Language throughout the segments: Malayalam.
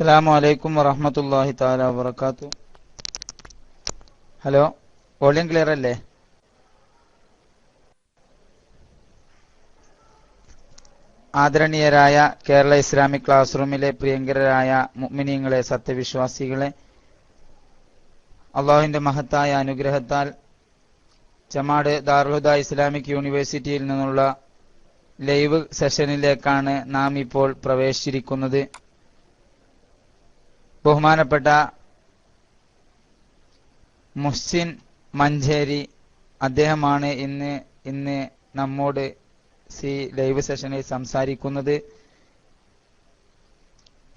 അസ്സലാമു അലൈക്കും വറഹ്മത്തുള്ളാഹി തആല വബറകാത്തു. ഹലോ വോളിയം ക്ലിയർ അല്ലേ? ആദരണീയരായ കേരള ഇസ്ലാമിക് ക്ലാസ് റൂമിലെ പ്രിയങ്കരായ മുഅ്മിനീങ്ങളെ സത്യവിശ്വാസികളെ അള്ളാഹുവിന്റെ മഹത്തായ അനുഗ്രഹത്താൽ ചമാട് ദാർഹുദ ഇസ്ലാമിക് യൂണിവേഴ്സിറ്റിയിൽ നിന്നുള്ള ലൈവ് സെഷനിലേക്കാണ് നാം ഇപ്പോൾ പ്രവേശിച്ചിരിക്കുന്നത്. ബഹുമാനപ്പെട്ട മുഹ്സിൻ മഞ്ചേരി അദ്ദേഹമാണ് ഇന്ന് ഇന്ന് നമ്മോട് സി ലൈവ് സെഷനിൽ സംസാരിക്കുന്നത്.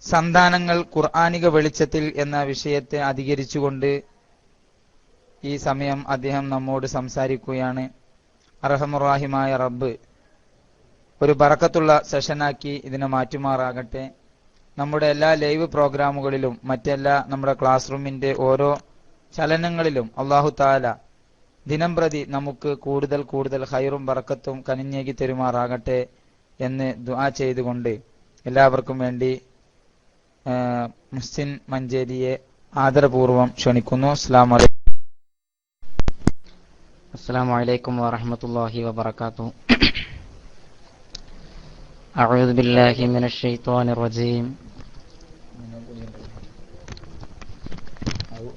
സന്താനങ്ങൾ ഖുർആാനിക വെളിച്ചത്തിൽ എന്ന വിഷയത്തെ അധികരിച്ചുകൊണ്ട് ഈ സമയം അദ്ദേഹം നമ്മോട് സംസാരിക്കുകയാണ്. അർഹമുറാഹിമായ റബ്ബ് ഒരു ബറക്കത്തുള്ള സെഷനാക്കി ഇതിനെ മാറ്റുമാറാകട്ടെ. നമ്മുടെ എല്ലാ ലൈവ് പ്രോഗ്രാമുകളിലും മറ്റെല്ലാ നമ്മുടെ ക്ലാസ് റൂമിന്റെ ഓരോ ചലനങ്ങളിലും അള്ളാഹു താല ദിനം പ്രതി നമുക്ക് കൂടുതൽ കൂടുതൽ ഹൈറും ബറക്കത്തും കനിഞ്ഞേകി തരുമാറാകട്ടെ എന്ന് ദുആ ചെയ്തുകൊണ്ട് എല്ലാവർക്കും വേണ്ടി ആ, മുഹ്സിൻ മഞ്ചേരിയെ ആദരപൂർവ്വം ക്ഷണിക്കുന്നു അസ്സാം വലൈക്കും السلام عليكم ورحمة الله وبركاته أعوذ بالله من الشيطان الرجيم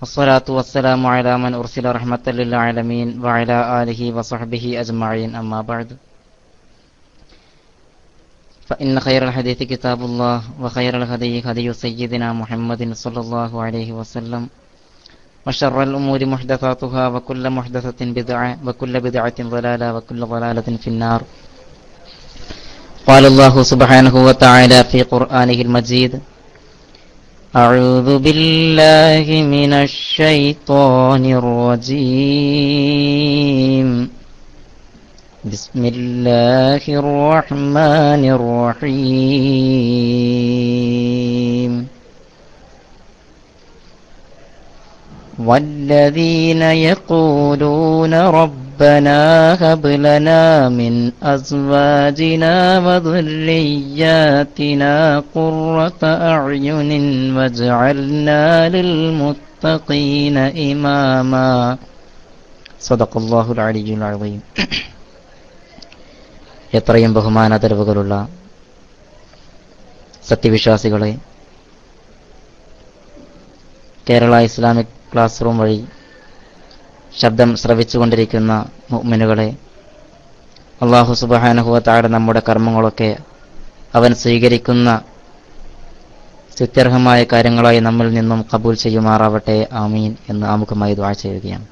والصلاة والسلام على من أرسل رحمة للعالمين وعلى آله وصحبه أجمعين. أما بعد فإن خير الحديث كتاب الله وخير الهدي هدي سيدنا محمد صلى الله عليه وسلم. وشر الأمور محدثاتها وكل محدثة بدعة وكل بدعة ضلالة وكل ضلالة في النار. قال الله سبحانه وتعالى في قرآنه المجيد أعوذ بالله من الشيطان الرجيم. بسم الله الرحمن الرحيم. والذين يقولون ربنا هب لنا من أزواجنا وذرياتنا قرة أعين واجعلنا للمتقين إماما صدق الله العلي العظيم എത്രയും ബഹുമാനാദരവുകളുള്ള സത്യവിശ്വാസികളെ കേരള ഇസ്ലാമിക് ക്ലാസ് റൂം വഴി ശബ്ദം ശ്രവിച്ചുകൊണ്ടിരിക്കുന്ന മുഅ്മിനുകളെ അള്ളാഹു സുബഹാനുഹുവത്താടെ നമ്മുടെ കർമ്മങ്ങളൊക്കെ അവൻ സ്വീകരിക്കുന്ന സ്തുത്യർഹമായ കാര്യങ്ങളായി നമ്മിൽ നിന്നും കബൂൽ ചെയ്യുമാറാവട്ടെ ആമീൻ എന്ന് ആമുഖമായി ദ്വാ ചെയ്യുകയാണ്.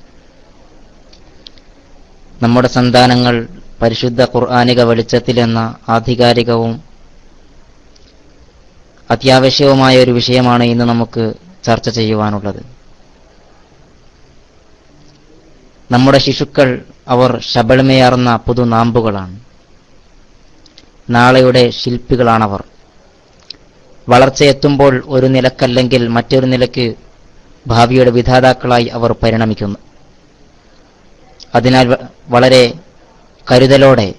നമ്മുടെ സന്താനങ്ങൾ പരിശുദ്ധ ഖുർആാനിക വെളിച്ചത്തിലെന്ന ആധികാരികവും അത്യാവശ്യവുമായ ഒരു വിഷയമാണ് ഇന്ന് നമുക്ക് ചർച്ച ചെയ്യുവാനുള്ളത്. നമ്മുടെ ശിശുക്കൾ അവർ ശബളമേയാർന്ന പുതുനാമ്പുകളാണ് നാളെയുടെ ശില്പികളാണവർ. വളർച്ചയെത്തുമ്പോൾ ഒരു നിലക്കല്ലെങ്കിൽ മറ്റൊരു നിലയ്ക്ക് ഭാവിയുടെ വിധാതാക്കളായി അവർ പരിണമിക്കുന്നു. അതിനാൽ വളരെ കരുതലോടെ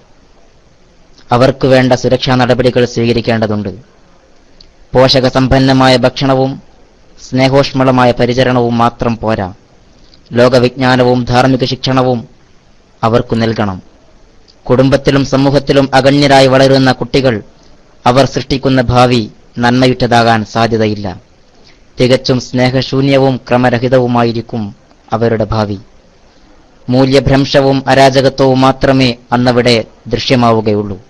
അവർക്ക് വേണ്ട സുരക്ഷാ നടപടികൾ സ്വീകരിക്കേണ്ടതുണ്ട്. പോഷകസമ്പന്നമായ ഭക്ഷണവും സ്നേഹോഷ്മളമായ പരിചരണവും മാത്രം പോരാ. ലോകവിജ്ഞാനവും ധാർമ്മിക ശിക്ഷണവും അവർക്കു നൽകണം. കുടുംബത്തിലും സമൂഹത്തിലും അഗണ്യരായി വളരുന്ന കുട്ടികൾ അവർ സൃഷ്ടിക്കുന്ന ഭാവി നന്മയുറ്റതാകാൻ സാധ്യതയില്ല. തികച്ചും സ്നേഹശൂന്യവും ക്രമരഹിതവുമായിരിക്കും അവരുടെ ഭാവി. മൂല്യഭ്രംശവും അരാജകത്വവും മാത്രമേ അന്നവിടെ ദൃശ്യമാവുകയുള്ളൂ.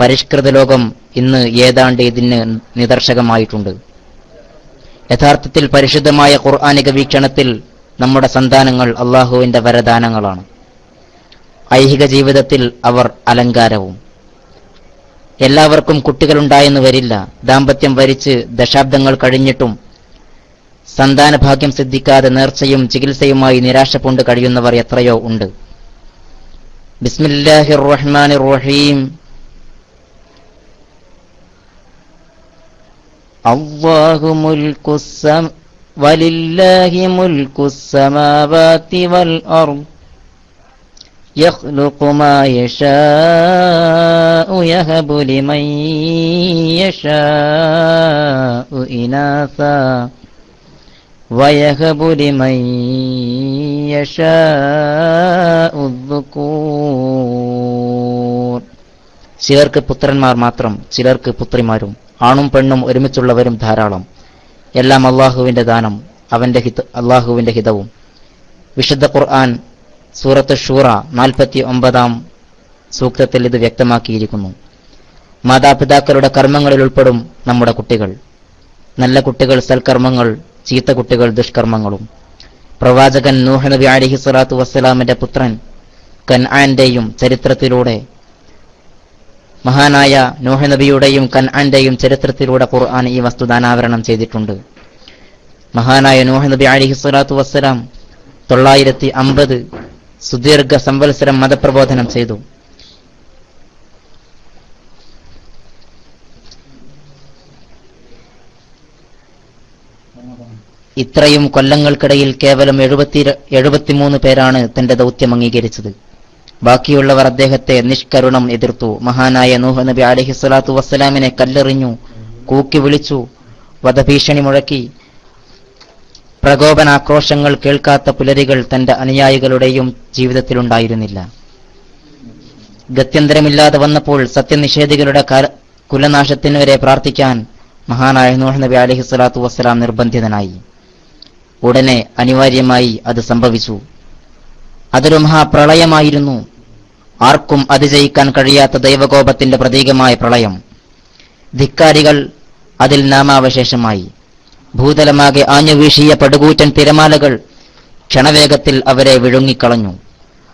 പരിഷ്കൃത ലോകം ഇന്ന് ഏതാണ്ട് ഇതിന് നിദർശകമായിട്ടുണ്ട്. യഥാർത്ഥത്തിൽ പരിശുദ്ധമായ ഖുർആാനിക വീക്ഷണത്തിൽ നമ്മുടെ സന്താനങ്ങൾ അള്ളാഹുവിന്റെ വരദാനങ്ങളാണ്. ഐഹിക ജീവിതത്തിൽ അവർ അലങ്കാരവും. എല്ലാവർക്കും കുട്ടികളുണ്ടായെന്ന് വരില്ല. ദാമ്പത്യം വരിച്ച് ദശാബ്ദങ്ങൾ കഴിഞ്ഞിട്ടും സന്താന ഭാഗ്യം സിദ്ധിക്കാതെ നേർച്ചയും ചികിത്സയുമായി നിരാശ പൂണ്ട് കഴിയുന്നവർ എത്രയോ ഉണ്ട്. ബിസ്മില്ലാഹിർ റഹ്മാനിർ റഹീം അള്ളാഹു മുൽക്കുസം വലില്ലാഹി മുൽക്കുസ്സമാവാതി വൽ അർദ് يخلق ما يشاء يهب لمن يشاء إناثا ويهب لمن يشاء الذكور ചിലർക്ക് പുത്രന്മാർ മാത്രം ചിലർക്ക് പുത്രിമാരും ആണും പെണ്ണും ഒരുമിച്ചുള്ളവരും ധാരാളം എല്ലാം അള്ളാഹുവിന്റെ ദാനം അവന്റെ ഹിത അള്ളാഹുവിന്റെ ഹിതവും. വിശുദ്ധ ഖുർആൻ സൂറത്ത് ഷൂറ നാൽപ്പത്തി ഒമ്പതാം സൂക്തത്തിൽ ഇത് വ്യക്തമാക്കിയിരിക്കുന്നു. മാതാപിതാക്കളുടെ കർമ്മങ്ങളിൽ ഉൾപ്പെടും നമ്മുടെ കുട്ടികൾ. നല്ല കുട്ടികൾ സൽക്കർമ്മങ്ങൾ ചീത്ത കുട്ടികൾ ദുഷ്കർമ്മങ്ങളും. പ്രവാചകൻ നൂഹ് നബി അലിഹി സ്വലാത്തു വസ്സലാമിന്റെ പുത്രൻ കൻആന്റെയും ചരിത്രത്തിലൂടെ മഹാനായ നോഹ നബിയുടെയും കൻആന്റെയും ചരിത്രത്തിലൂടെ ഖുർആൻ ഈ വസ്തുതാനാവരണം ചെയ്തിട്ടുണ്ട്. മഹാനായ നോഹ നബി അലിഹി സ്വലാത്തു വസ്സലാം തൊള്ളായിരത്തി അമ്പത് സുദീർഘ സംവത്സരം മതപ്രബോധനം ചെയ്തു. ഇത്രയും കൊല്ലങ്ങൾക്കിടയിൽ കേവലം എഴുപത്തി എഴുപത്തിമൂന്ന് പേരാണ് തന്റെ ദൗത്യം അംഗീകരിച്ചത്. ബാക്കിയുള്ളവർ അദ്ദേഹത്തെ നിഷ്കരുണം എതിർത്തു. മഹാനായ നൂഹ് നബി അലഹി സ്വലാത്തു വസ്സലാമിനെ കല്ലെറിഞ്ഞു കൂക്കി വിളിച്ചു വധഭീഷണി മുഴക്കി. പ്രകോപനാക്രോശങ്ങൾ കേൾക്കാത്ത പുലരികൾ തന്റെ അനുയായികളുടെയും ജീവിതത്തിലുണ്ടായിരുന്നില്ല. ഗത്യന്തരമില്ലാതെ വന്നപ്പോൾ സത്യനിഷേധികളുടെ കുലനാശത്തിന് വരെ പ്രാർത്ഥിക്കാൻ മഹാനായ നൂഹ് നബി അലഹി സ്വലാത്തു വസ്സലാം നിർബന്ധിതനായി. ഉടനെ അനിവാര്യമായി അത് സംഭവിച്ചു. അതൊരു മഹാപ്രളയമായിരുന്നു. ആർക്കും അതിജയിക്കാൻ കഴിയാത്ത ദൈവകോപത്തിന്റെ പ്രതീകമായ പ്രളയം. ധിക്കാരികൾ അതിൽ നാമാവശേഷമായി. ഭൂതലമാകെ ആഞ്ഞുവീശിയ പടുകൂറ്റൻ തിരമാലകൾ ക്ഷണവേഗത്തിൽ അവരെ വിഴുങ്ങിക്കളഞ്ഞു.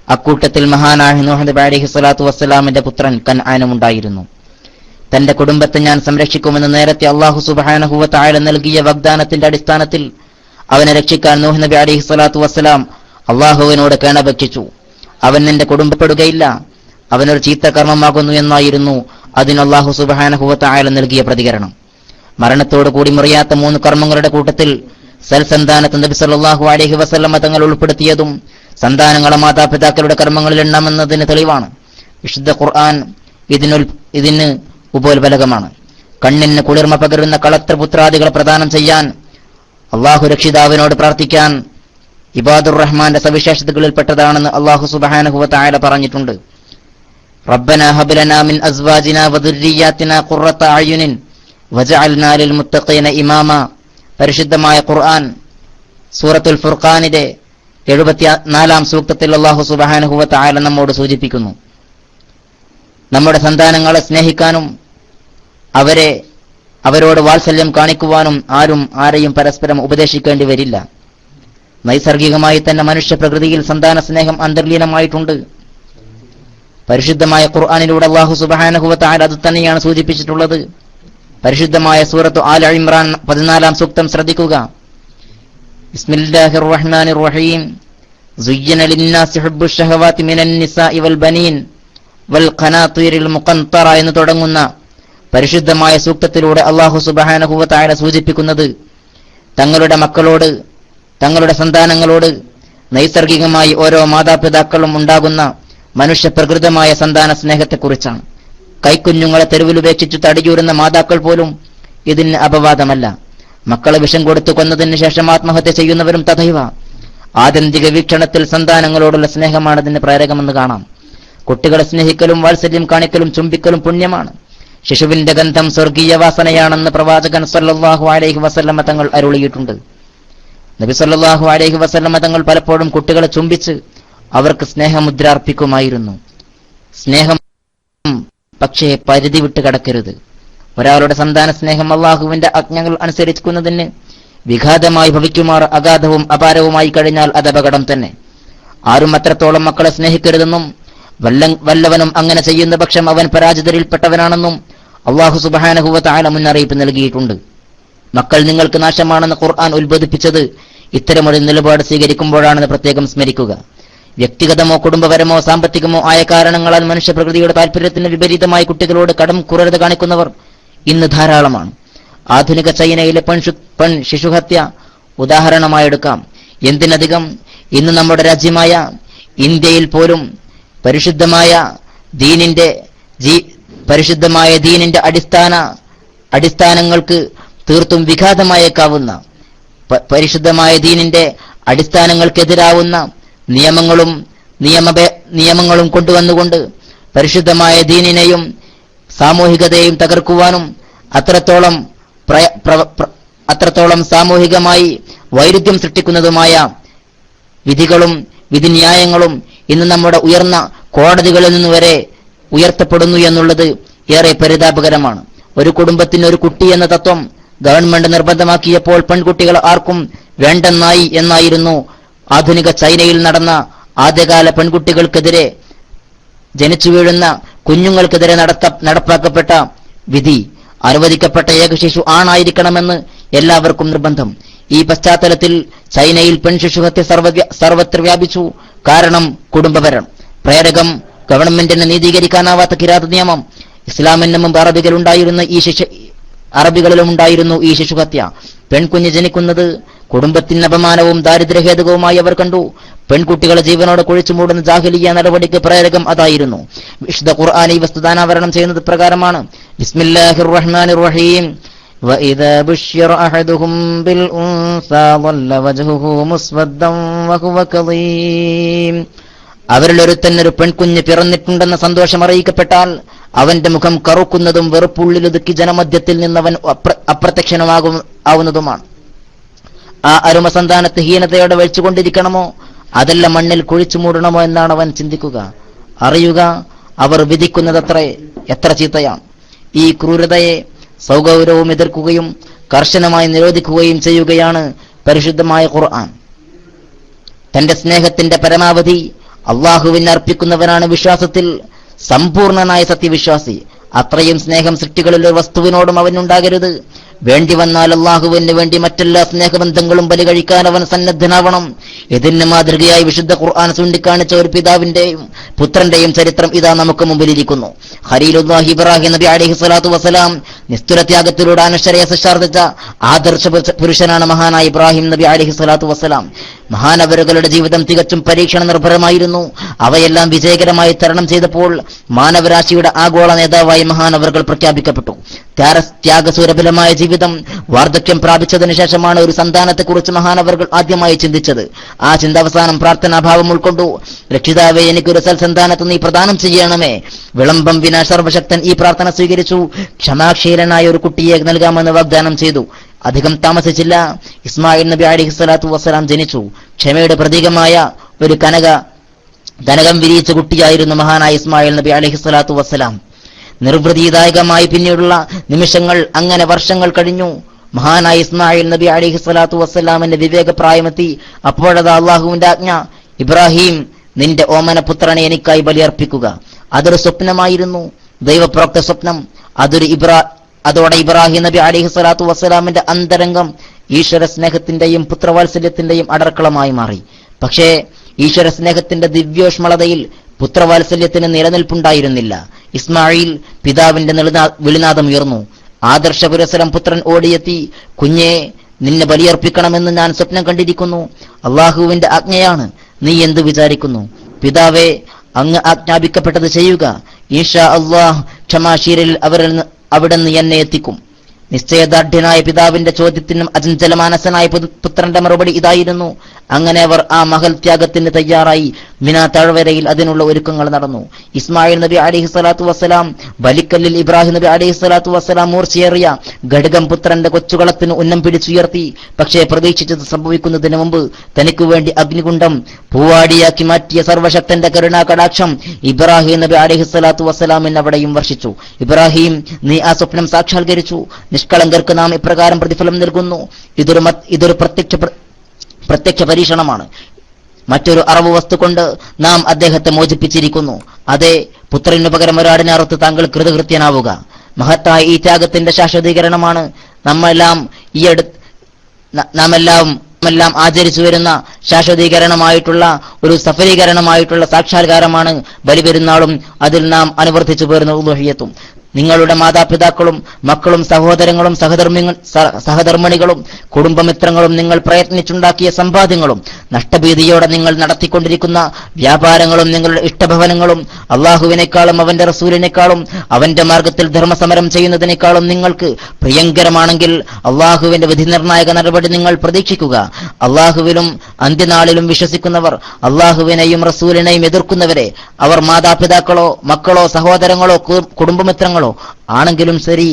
അക്കൂട്ടത്തിൽ മഹാനായ നൂഹ് നബി അലൈഹി സ്വലാത്തു വസ്സലാമിന്റെ പുത്രൻ കൻ ഉണ്ടായിരുന്നു. തന്റെ കുടുംബത്തെ ഞാൻ സംരക്ഷിക്കുമെന്ന് നേരത്തെ അള്ളാഹു സുബാനഹുവ താഴെ നൽകിയ വാഗ്ദാനത്തിന്റെ അടിസ്ഥാനത്തിൽ അവനെ രക്ഷിക്കാൻ നൂഹ് നബി അലിഹി സ്വലാത്തു വസ്സലാം അള്ളാഹുവിനോട് കേണപേക്ഷിച്ചു അവൻ നിന്റെ കുടുംബപ്പെടുകയില്ല. അവനൊരു ചീത്ത കർമ്മമാകുന്നു എന്നായിരുന്നു അതിന് അള്ളാഹു സുബാനഹുവത്ത് താഴെ നൽകിയ പ്രതികരണം. മരണത്തോടു കൂടി മുറിയാത്ത മൂന്ന് കർമ്മങ്ങളുടെ കൂട്ടത്തിൽ സൽസന്താനത്ത് നബി സല്ലല്ലാഹു അലൈഹി വസല്ലമ തങ്ങൾ ഉൾപ്പെടുത്തിയതും സന്താനങ്ങളെ മാതാപിതാക്കളുടെ കർമ്മങ്ങളിൽ എണ്ണമെന്നതിന് തെളിവാണ്. വിശുദ്ധ ഖുർആൻ ഇതിനുൽ ഇതിന് ഉപോത്ബലകമാണ് കണ്ണിന് കുളിർമ പകരുന്ന കളത്രപുത്രാദികളെ പ്രദാനം ചെയ്യാൻ അള്ളാഹു രക്ഷിതാവിനോട് പ്രാർത്ഥിക്കാൻ ഇബാദുർ റഹ്മാന്റെ സവിശേഷതകളിൽപ്പെട്ടതാണെന്ന് അള്ളാഹു സുബഹാനഹുവ തായാല പറഞ്ഞിട്ടുണ്ട് ربنا هب لنا من أزواجنا وذرياتنا قرة أعين وجعلنا للمتقين إماما പരിശുദ്ധമായ ഖുർആൻ സൂറത്തുൽ ഫുർഖാനിലെ എഴുപത്തിനാലാം സൂക്തത്തിൽ അള്ളാഹു സുബഹാനഹുവ തായാല നമ്മോട് സൂചിപ്പിക്കുന്നു നമ്മുടെ സന്താനങ്ങളെ സ്നേഹിക്കാനും അവരെ അവരോട് വാത്സല്യം കാണിക്കുവാനും ആരും ആരെയും പരസ്പരം ഉപദേശിക്കേണ്ടി വരില്ല നൈസർഗികമായി തന്നെ മനുഷ്യ പ്രകൃതിയിൽ സന്താന സ്നേഹം അന്തർലീനമായിട്ടുണ്ട് പരിശുദ്ധമായ ഖുർആാനിലൂടെ അള്ളാഹു സുബഹാനഹുവ തായാല അത് തന്നെയാണ് സൂചിപ്പിച്ചിട്ടുള്ളത് പരിശുദ്ധമായ സൂറത്തു ആൽ ഇമ്രാൻ പതിനാലാം സൂക്തം ശ്രദ്ധിക്കുക ബിസ്മില്ലാഹിർ റഹ്മാനിർ റഹീം زين للناس حب الشهوات من النساء والبنين والقناطير المقنطرة എന്ന് തുടങ്ങുന്ന പരിശുദ്ധമായ സൂക്തത്തിലൂടെ അള്ളാഹു സുബഹാനഹുവ തായാല സൂചിപ്പിക്കുന്നത് തങ്ങളുടെ മക്കളോട് തങ്ങളുടെ സന്താനങ്ങളോട് നൈസർഗികമായി ഓരോ മാതാപിതാക്കളും ഉണ്ടാകുന്ന മനുഷ്യപ്രകൃതമായ സന്താന സ്നേഹത്തെക്കുറിച്ചാണ് കൈക്കുഞ്ഞുങ്ങളെ തെരുവിലുപേക്ഷിച്ചു തടിയൂരുന്ന മാതാക്കൾ പോലും ഇതിന് അപവാദമല്ല. മക്കളെ വിഷം കൊടുത്തു കൊന്നതിന് ശേഷം ആത്മഹത്യ ചെയ്യുന്നവരും തഥൈവ. ആത്യന്തിക വീക്ഷണത്തിൽ സന്താനങ്ങളോടുള്ള സ്നേഹമാണ് ഇതിന് പ്രേരകമെന്ന് കാണാം. കുട്ടികളെ സ്നേഹിക്കലും വാത്സല്യം കാണിക്കലും ചുംബിക്കലും പുണ്യമാണ്. ശിശുവിന്റെ ഗന്ധം സ്വർഗീയ വാസനയാണെന്ന് പ്രവാചകൻ സല്ലാഹു അലൈഹി വസല്ലമ തങ്ങൾ അരുളിയിട്ടുണ്ട്. നബി സല്ലല്ലാഹു അലൈഹി വസല്ലമ തങ്ങൾ പലപ്പോഴും കുട്ടികളെ ചുംബിച്ച് അവർക്ക് സ്നേഹമുദ്ര അർപ്പിക്കുമായിരുന്നു സ്നേഹം പക്ഷേ പരിധി വിട്ട് കടക്കരുത്. ഒരാളുടെ സന്താന സ്നേഹം അള്ളാഹുവിന്റെ ആജ്ഞകൾ അനുസരിക്കുന്നതിന് വിഘാതമായി ഭവിക്കുമാർ അഗാധവും അപാരവുമായി കഴിഞ്ഞാൽ അത് അപകടം തന്നെ. ആരും അത്രത്തോളം മക്കളെ സ്നേഹിക്കരുതെന്നും വല്ല വല്ലവനും അങ്ങനെ ചെയ്യുന്ന പക്ഷം അവൻ പരാജിതരിൽപ്പെട്ടവനാണെന്നും അള്ളാഹു സുബാനഹുവ താല മുന്നറിയിപ്പ് നൽകിയിട്ടുണ്ട്. മക്കൾ നിങ്ങൾക്ക് നാശമാണെന്ന് ഖുർആൻ ഉത്ബോധിപ്പിച്ചത് ഇത്തരമൊരു നിലപാട് സ്വീകരിക്കുമ്പോഴാണെന്ന് പ്രത്യേകം സ്മരിക്കുക. വ്യക്തിഗതമോ കുടുംബപരമോ സാമ്പത്തികമോ ആയ കാരണങ്ങളാൽ മനുഷ്യപ്രകൃതിയുടെ താല്പര്യത്തിന് വിപരീതമായി കുട്ടികളോട് കടം കുറരുത് കാണിക്കുന്നവർ ഇന്ന് ധാരാളമാണ്. ആധുനിക ചൈനയിലെ പെൺ ശിശുഹത്യ ഉദാഹരണമായെടുക്കാം എന്തിനധികം ഇന്ന് നമ്മുടെ രാജ്യമായ ഇന്ത്യയിൽ പോലും പരിശുദ്ധമായ ദീനിന്റെ പരിശുദ്ധമായ ദീനിന്റെ അടിസ്ഥാന അടിസ്ഥാനങ്ങൾക്ക് തീർത്തും വിഘാതമായേക്കാവുന്ന പരിശുദ്ധമായ ദീനിന്റെ അടിസ്ഥാനങ്ങൾക്കെതിരാവുന്ന നിയമങ്ങളും നിയമപേ നിയമങ്ങളും കൊണ്ടുവന്നുകൊണ്ട് പരിശുദ്ധമായ ദീനിനെയും സാമൂഹികതയെയും തകർക്കുവാനും അത്രത്തോളം അത്രത്തോളം സാമൂഹികമായി വൈരുദ്ധ്യം സൃഷ്ടിക്കുന്നതുമായ വിധികളും വിധിന്യായങ്ങളും ഇന്ന് നമ്മുടെ ഉയർന്ന കോടതികളിൽ നിന്ന് വരെ ഉയർത്തപ്പെടുന്നു എന്നുള്ളത് ഏറെ പരിതാപകരമാണ്. ഒരു കുടുംബത്തിന് ഒരു കുട്ടി എന്ന തത്വം ഗവൺമെന്റ് നിർബന്ധമാക്കിയപ്പോൾ പെൺകുട്ടികൾ ആർക്കും വേണ്ടെന്നായി എന്നായിരുന്നു. ആധുനിക ചൈനയിൽ നടന്ന ആദ്യകാല പെൺകുട്ടികൾക്കെതിരെ ജനിച്ചു വീഴുന്ന കുഞ്ഞുങ്ങൾക്കെതിരെ നടത്ത നടപ്പാക്കപ്പെട്ട വിധി അനുവദിക്കപ്പെട്ട ഏക ശിശു ആണായിരിക്കണമെന്ന് എല്ലാവർക്കും നിർബന്ധം. ഈ പശ്ചാത്തലത്തിൽ ചൈനയിൽ പെൺശിശുഹത്യ സർവത്ര വ്യാപിച്ചു. കാരണം കുടുംബപരം പ്രേരകം ഗവൺമെന്റിന് നീതീകരിക്കാനാവാത്ത കിരാത നിയമം ഇസ്ലാമിന് മുമ്പ് അറബികളുണ്ടായിരുന്ന ഈ ശിശു അറബികളിലും ഉണ്ടായിരുന്നു ഈ ശിശുഹത്യ പെൺകുഞ്ഞ് ജനിക്കുന്നത് കുടുംബത്തിന് അപമാനവും ദാരിദ്ര്യഹേതുകവുമായി അവർ കണ്ടു പെൺകുട്ടികളെ ജീവനോട് കുഴിച്ചു മൂടുന്ന ജാഹിലിയ നടപടിക്ക് പ്രേരകം അതായിരുന്നു വിശുദ്ധ ഖുർആൻ ഈ വസ്തുതാനാവരണം ചെയ്യുന്നത് പ്രകാരമാണ് ബിസ്മില്ലാഹിർ റഹ്മാനിർ റഹീം وإذا بشر أحدهم بالأنثى ظل وجهه مسودا وهو كظيم അവരിൽ ഒരുത്തൻ ഒരു പെൺകുഞ്ഞ് പിറന്നിട്ടുണ്ടെന്ന സന്തോഷം അറിയിക്കപ്പെട്ടാൽ അവന്റെ മുഖം കറുക്കുന്നതും വെറുപ്പുള്ളിലൊതുക്കി ജനമധ്യത്തിൽ നിന്നവൻ അപ്ര- അപ്രത്യക്ഷനമാകും ആവുന്നതുമാണ്. ആ അരുമ സന്താനത്ത് ഹീനതയോടെ വെച്ചുകൊണ്ടിരിക്കണമോ അതല്ല മണ്ണിൽ കുഴിച്ചു മൂടണമോ എന്നാണ് അവൻ ചിന്തിക്കുക. അറിയുക അവർ വിധിക്കുന്നതത്രേ എത്ര ചീത്തയാണ്. ഈ ക്രൂരതയെ സൗഗൗരവും എതിർക്കുകയും കർശനമായി നിരോധിക്കുകയും ചെയ്യുകയാണ് പരിശുദ്ധമായ ഖുർആൻ. തന്റെ സ്നേഹത്തിന്റെ പരമാവധി അള്ളാഹുവിന് അർപ്പിക്കുന്നവനാണ് വിശ്വാസത്തിൽ സമ്പൂർണനായ സത്യവിശ്വാസി. അത്രയും സ്നേഹം സൃഷ്ടികളിൽ ഒരു വസ്തുവിനോടും അവനുണ്ടാകരുത് വേണ്ടി വന്നാൽ അള്ളാഹുവിന് വേണ്ടി മറ്റെല്ലാ സ്നേഹബന്ധങ്ങളും ബലി കഴിക്കാൻ അവൻ സന്നദ്ധനാവണം. ഇതിന് മാതൃകയായി വിശുദ്ധ ഖുർആൻ ചൂണ്ടിക്കാണിച്ച ഒരു പിതാവിന്റെയും പുത്രന്റെയും ചരിത്രം ഇതാ നമുക്ക് മുമ്പിലിരിക്കുന്നു. ഹരീലുല്ലാഹി ഇബ്രാഹിം നബി അലൈഹി സ്വലാത്തു വസ്സലാം നിസ്തുലത്യാഗത്തിലൂടെ അനശ്വരയസ് ഛർദ്ദിച്ച ആദർശ പുരുഷ- പുരുഷനാണ് മഹാനായ ഇബ്രാഹിം നബി അലൈഹി സ്വലാത്തു വസ്സലാം. മഹാനവരുകളുടെ ജീവിതം തികച്ചും പരീക്ഷണ നിർഭരമായിരുന്നു അവയെല്ലാം വിജയകരമായി തരണം ചെയ്തപ്പോൾ മാനവരാശിയുടെ ആഗോള നേതാവായി മഹാനവറുകൾ പ്രഖ്യാപിക്കപ്പെട്ടു. ത്യാര- ജീവിതം വാർദ്ധക്യം പ്രാപിച്ചതിനു ശേഷമാണ് ഒരു സന്താനത്തെക്കുറിച്ച് മഹാനവറുകൾ ആദ്യമായി ചിന്തിച്ചത്. ആ ചിന്ത അവസാനം പ്രാർത്ഥനാഭാവം ഉൾക്കൊണ്ടു രക്ഷിതാവെ എനിക്കൊരു സൽസന്താനത്ത് നീ പ്രദാനം ചെയ്യണമേ. വിളംബം വിന സർവശക്തൻ ഈ പ്രാർത്ഥന സ്വീകരിച്ചു. ക്ഷമാക്ഷീലനായ ഒരു കുട്ടിയെ നൽകാമെന്ന് വാഗ്ദാനം ചെയ്തു. അധികം താമസിച്ചില്ല. ഇസ്മായിൽ നബി അലി സ്വലാത്തു വസ്സലാം ജനിച്ചു. ക്ഷമയുടെ പ്രതീകമായ ഒരു കനക കനകം വിരിയിച്ച കുട്ടിയായിരുന്നു മഹാനായ ഇസ്മായിൽ നബി അലഹി സ്വലാത്തു വസ്സലാം. നിർവൃതിദായകമായി പിന്നീടുള്ള നിമിഷങ്ങൾ അങ്ങനെ വർഷങ്ങൾ കഴിഞ്ഞു. മഹാനായ ഇസ്മായിൽ നബി അലൈഹി സ്വലാത്തു വസ്സലാമിന്റെ വിവേകപ്രായമെത്തി. അപ്പോഴത് അള്ളാഹുവിന്റെ ആജ്ഞ ഇബ്രാഹിം നിന്റെ ഓമന പുത്രനെ എനിക്കായി ബലിയർപ്പിക്കുക. അതൊരു സ്വപ്നമായിരുന്നു. ദൈവപ്രോക്ത സ്വപ്നം. അതൊരു ഇബ്രാ അതോടെ ഇബ്രാഹിം നബി അലിഹി സ്വലാത്തു വസ്സലാമിന്റെ അന്തരംഗം ഈശ്വര സ്നേഹത്തിന്റെയും പുത്രവാത്സല്യത്തിന്റെയും അടർക്കളമായി മാറി. പക്ഷേ ഈശ്വര സ്നേഹത്തിന്റെ ദിവ്യോഷ്മളതയിൽ പുത്രവാത്സല്യത്തിന് നിലനിൽപ്പുണ്ടായിരുന്നില്ല. ഇസ്മായിൽ പിതാവിന്റെ വിളിനാദം ഉയർന്നു. ആദർശ പുരസരം പുത്രൻ ഓടിയെത്തി കുഞ്ഞെ നിന്നെ ബലിയർപ്പിക്കണമെന്ന് ഞാൻ സ്വപ്നം കണ്ടിരിക്കുന്നു. അള്ളാഹുവിന്റെ ആജ്ഞയാണ്. നീ എന്ത് വിചാരിക്കുന്നു? പിതാവേ അങ്ങ് ആജ്ഞാപിക്കപ്പെട്ടത് ചെയ്യുക. ഈഷ അള്ളാഹ് ക്ഷമാശീരിൽ അവരിൽ അവിടുന്ന് എന്നെ എത്തിക്കും. നിശ്ചയദാർഢ്യനായ പിതാവിന്റെ ചോദ്യത്തിനും അചഞ്ചലമാനസനായ പുതു- പുത്രന്റെ മറുപടി ഇതായിരുന്നു. അങ്ങനെ അവർ ആ മഹൽ ത്യാഗത്തിന് തയ്യാറായി. മിന താഴ്വരയിൽ അതിനുള്ള ഒരുക്കങ്ങൾ നടന്നു. ഇസ്മായിൽ നബി അലിഹി സ്വലാത്തു വസ്സലാം ബലിക്കല്ലിൽ ഇബ്രാഹിം നബി അലൈഹി സ്വലാത്തു വസ്സലാം മൂർച്ചയേറിയ ഘടകം പുത്രന്റെ കൊച്ചുകളത്തിന് ഉന്നം പിടിച്ചുയർത്തി. പക്ഷേ പ്രതീക്ഷിച്ചത് സംഭവിക്കുന്നതിന് മുമ്പ് തനിക്ക് വേണ്ടി അഗ്നികുണ്ഠം പൂവാടിയാക്കി മാറ്റിയ സർവശക്തന്റെ കരുണാകടാക്ഷം ഇബ്രാഹിം നബി അലൈഹി സ്വലാത്തു വസ്സലാമിന് അവിടെയും വർഷിച്ചു. ഇബ്രാഹിം നീ ആ സ്വപ്നം സാക്ഷാത്കരിച്ചു. നിഷ്കളങ്കർക്ക് നാം ഇപ്രകാരം പ്രതിഫലം നൽകുന്നു. ഇതൊരു ഇതൊരു പ്രത്യക്ഷ പ്രത്യക്ഷ പരീക്ഷണമാണ്. മറ്റൊരു അറവ് വസ്തു കൊണ്ട് നാം അദ്ദേഹത്തെ മോചിപ്പിച്ചിരിക്കുന്നു. അതെ പുത്രനു പകരം ഒരാടിനെ അറുത്ത് താങ്കൾ കൃതകൃത്യനാവുക. മഹത്തായ ഈ ത്യാഗത്തിന്റെ ശാശ്വതീകരണമാണ് നമ്മെല്ലാം ഈ അടു ന- നാം എല്ലാം എല്ലാം ആചരിച്ചു വരുന്ന ശാശ്വതീകരണമായിട്ടുള്ള ഒരു സഫലീകരണമായിട്ടുള്ള സാക്ഷാത്കാരമാണ് ബലിപെരുന്നാളും അതിൽ നാം അനുവർത്തിച്ചു പോരുന്ന ഉദുഹിയത്തും. നിങ്ങളുടെ മാതാപിതാക്കളും മക്കളും സഹോദരങ്ങളും സഹധർമ്മി സഹധർമ്മിണികളും കുടുംബമിത്രങ്ങളും നിങ്ങൾ പ്രയത്നിച്ചുണ്ടാക്കിയ സമ്പാദ്യങ്ങളും നഷ്ടഭീതിയോടെ നിങ്ങൾ നടത്തിക്കൊണ്ടിരിക്കുന്ന വ്യാപാരങ്ങളും നിങ്ങളുടെ ഇഷ്ടഭവനങ്ങളും അള്ളാഹുവിനേക്കാളും അവന്റെ റസൂലിനേക്കാളും അവന്റെ മാർഗത്തിൽ ധർമ്മസമരം ചെയ്യുന്നതിനേക്കാളും നിങ്ങൾക്ക് പ്രിയങ്കരമാണെങ്കിൽ അള്ളാഹുവിന്റെ വിധി നിർണായക നടപടി നിങ്ങൾ പ്രതീക്ഷിക്കുക. അള്ളാഹുവിലും അന്ത്യനാളിലും വിശ്വസിക്കുന്നവർ അള്ളാഹുവിനെയും റസൂലിനെയും എതിർക്കുന്നവരെ അവർ മാതാപിതാക്കളോ മക്കളോ സഹോദരങ്ങളോ കുടുംബമിത്രങ്ങളോ ആണെങ്കിലും ശരി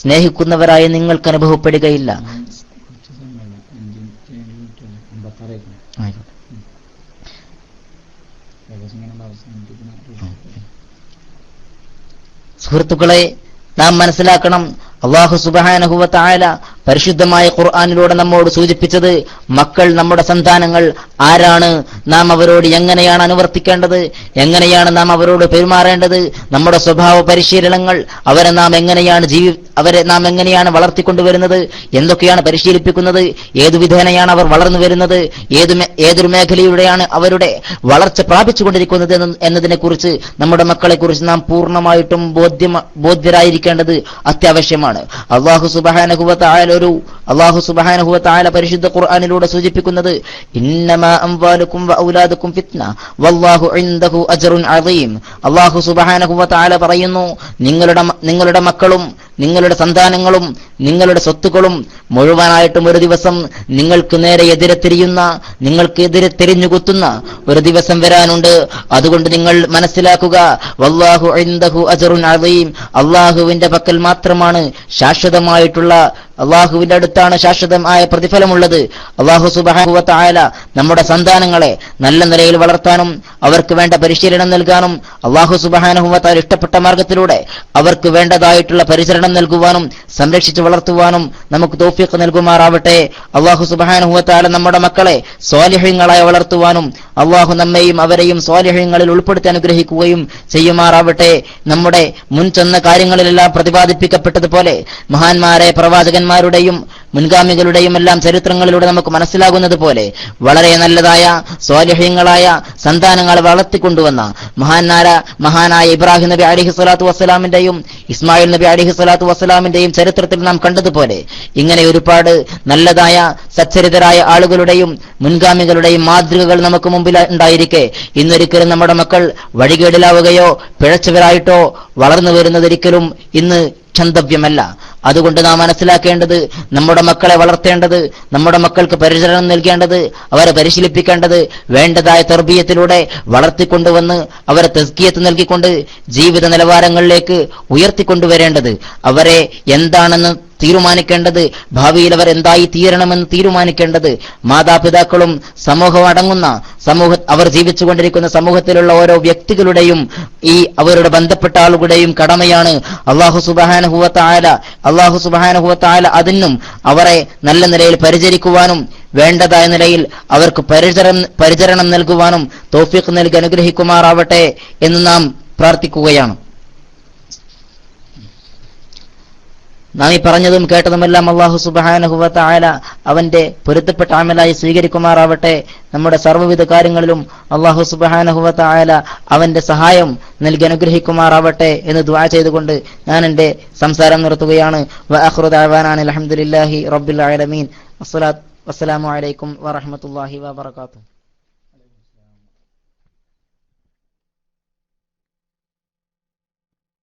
സ്നേഹിക്കുന്നവരായി നിങ്ങൾക്ക് അനുഭവപ്പെടുകയില്ല. സുഹൃത്തുക്കളെ നാം മനസ്സിലാക്കണം അള്ളാഹു സുബാനഹുവ തായാല പരിശുദ്ധമായ ഖുർആാനിലൂടെ നമ്മോട് സൂചിപ്പിച്ചത് മക്കൾ നമ്മുടെ സന്താനങ്ങൾ ആരാണ്? നാം അവരോട് എങ്ങനെയാണ് അനുവർത്തിക്കേണ്ടത്? എങ്ങനെയാണ് നാം അവരോട് പെരുമാറേണ്ടത്? നമ്മുടെ സ്വഭാവ പരിശീലനങ്ങൾ അവരെ നാം എങ്ങനെയാണ് ജീവി അവരെ നാം എങ്ങനെയാണ് വളർത്തിക്കൊണ്ടുവരുന്നത്? എന്തൊക്കെയാണ് പരിശീലിപ്പിക്കുന്നത്? ഏതു വിധേനയാണ് അവർ വളർന്നു വരുന്നത്? ഏതു ഏതൊരു മേഖലയിലൂടെയാണ് അവരുടെ വളർച്ച പ്രാപിച്ചുകൊണ്ടിരിക്കുന്നത് എന്ന് എന്നതിനെക്കുറിച്ച് നമ്മുടെ മക്കളെക്കുറിച്ച് നാം പൂർണമായിട്ടും ബോധ്യ ബോധ്യരായിരിക്കേണ്ടത് അത്യാവശ്യമാണ്. അള്ളാഹു സുബഹാന തായാല ഒരു അള്ളാഹു സുബഹാന തായാല പരിശുദ്ധ ഖുർആാനിലൂടെ സൂചിപ്പിക്കുന്നത് ഔലാദുക്കും ഫിത്ന വല്ലാഹു അജ്റുൻ അള്ളാഹു സുബഹാന തായാല പറയുന്നു നിങ്ങളുടെ നിങ്ങളുടെ മക്കളും നിങ്ങളുടെ സന്താനങ്ങളും നിങ്ങളുടെ സ്വത്തുക്കളും മുഴുവനായിട്ടും ഒരു ദിവസം നിങ്ങൾക്ക് നേരെ എതിരെ തിരിയുന്ന നിങ്ങൾക്ക് എതിരെ തിരിഞ്ഞു കുത്തുന്ന ഒരു ദിവസം വരാനുണ്ട്. അതുകൊണ്ട് നിങ്ങൾ മനസ്സിലാക്കുക വല്ലാഹു അജറുൻ അദീം അള്ളാഹുവിന്റെ പക്കൽ മാത്രമാണ് ശാശ്വതമായിട്ടുള്ള അള്ളാഹുവിന്റെ അടുത്താണ് ശാശ്വതമായ പ്രതിഫലമുള്ളത്. അള്ളാഹു സുബാഹുവ തായാല നമ്മുടെ സന്താനങ്ങളെ നല്ല നിലയിൽ വളർത്താനും അവർക്ക് വേണ്ട പരിശീലനം നൽകാനും അള്ളാഹു സുബാനുഹുവത്താൽ ഇഷ്ടപ്പെട്ട മാർഗത്തിലൂടെ അവർക്ക് വേണ്ടതായിട്ടുള്ള പരിചരണം നൽകുവാനും സംരക്ഷിച്ചു വളർത്തുവാനും നമുക്ക് തോഫിക്ക് നൽകുമാറാവട്ടെ. അള്ളാഹു സുബാനുഹുവത്താല നമ്മുടെ മക്കളെ സ്വാലിഹ്യങ്ങളായി വളർത്തുവാനും അള്ളാഹു നമ്മെയും അവരെയും സ്വാലിഹ്യങ്ങളിൽ ഉൾപ്പെടുത്തി അനുഗ്രഹിക്കുകയും ചെയ്യുമാറാവട്ടെ. നമ്മുടെ മുൻ ചെന്ന കാര്യങ്ങളിലെല്ലാം പ്രതിപാദിപ്പിക്കപ്പെട്ടതുപോലെ മഹാന്മാരെ പ്രവാചകന്മാരുടെയും മുൻഗാമികളുടെയും എല്ലാം ചരിത്രങ്ങളിലൂടെ നമുക്ക് മനസ്സിലാകുന്നത് പോലെ വളരെ നല്ലതായ സ്വാലിഹ്യങ്ങളായ സന്താനങ്ങൾ വളർത്തിക്കൊണ്ടുവന്ന മഹാനാര മഹാനായ ഇബ്രാഹിം നബി അലിഹി സ്വലാത്തു വസ്സലാമിന്റെയും ഇസ്മായിൽ നബി അലിഹി സ്വലാത്തു വസ്സലാമിന്റെയും ചരിത്രത്തിൽ നാം കണ്ടതുപോലെ ഇങ്ങനെ ഒരുപാട് നല്ലതായ സച്ചരിതരായ ആളുകളുടെയും മുൻഗാമികളുടെയും മാതൃകകൾ നമുക്ക് മുമ്പിൽ ഉണ്ടായിരിക്കെ. ഇന്നൊരിക്കലും നമ്മുടെ മക്കൾ വഴികേടിലാവുകയോ പിഴച്ചവരായിട്ടോ വളർന്നു വരുന്നതൊരിക്കലും ഇന്ന് ക്ഷന്തവ്യമല്ല അതുകൊണ്ട് നാം മനസ്സിലാക്കേണ്ടത് നമ്മുടെ മക്കളെ വളർത്തേണ്ടത് നമ്മുടെ മക്കൾക്ക് പരിചരണം നൽകേണ്ടത് അവരെ പരിശീലിപ്പിക്കേണ്ടത് വേണ്ടതായ തെർബീയത്തിലൂടെ വളർത്തിക്കൊണ്ടുവന്ന് അവരെ തെസ്കിയത്ത് നൽകിക്കൊണ്ട് ജീവിത നിലവാരങ്ങളിലേക്ക് ഉയർത്തിക്കൊണ്ടുവരേണ്ടത്. അവരെ എന്താണെന്ന് തീരുമാനിക്കേണ്ടത്? ഭാവിയിൽ അവർ എന്തായി തീരണമെന്ന് തീരുമാനിക്കേണ്ടത്? മാതാപിതാക്കളും സമൂഹം അടങ്ങുന്ന സമൂഹ അവർ ജീവിച്ചുകൊണ്ടിരിക്കുന്ന സമൂഹത്തിലുള്ള ഓരോ വ്യക്തികളുടെയും ഈ അവരുടെ ബന്ധപ്പെട്ട ആളുകളുടെയും കടമയാണ് അള്ളാഹു സുബാനഹുവത്ത ആല അള്ളാഹു സുബാനഹുവത്ത ആല അതിനും അവരെ നല്ല നിലയിൽ പരിചരിക്കുവാനും വേണ്ടതായ നിലയിൽ അവർക്ക് പരിചരണം പരിചരണം നൽകുവാനും തോഫിക്ക് നൽകി അനുഗ്രഹിക്കുമാറാവട്ടെ എന്ന് നാം പ്രാർത്ഥിക്കുകയാണ്. നാം ഈ പറഞ്ഞതും കേട്ടതുമെല്ലാം അള്ളാഹു സുബാനഹുവത്ത ആല അവന്റെ പൊരുത്തപ്പെട്ട അമലായി സ്വീകരിക്കുമാറാവട്ടെ. നമ്മുടെ സർവവിധ കാര്യങ്ങളിലും അള്ളാഹു സുബാനഹുവത്ത ആല അവന്റെ സഹായം നൽകി അനുഗ്രഹിക്കുമാറാവട്ടെ എന്ന് ദ്വാ ചെയ്തുകൊണ്ട് ഞാൻ എന്റെ സംസാരം നിർത്തുകയാണ്. അലഹമുല്ലാഹി റബ്ബുൽ ആലമീൻ. വസ്സലാത്തു വസ്സലാമു അലൈക്കും വറഹമത്തല്ലാഹി വബർക്കാത്തു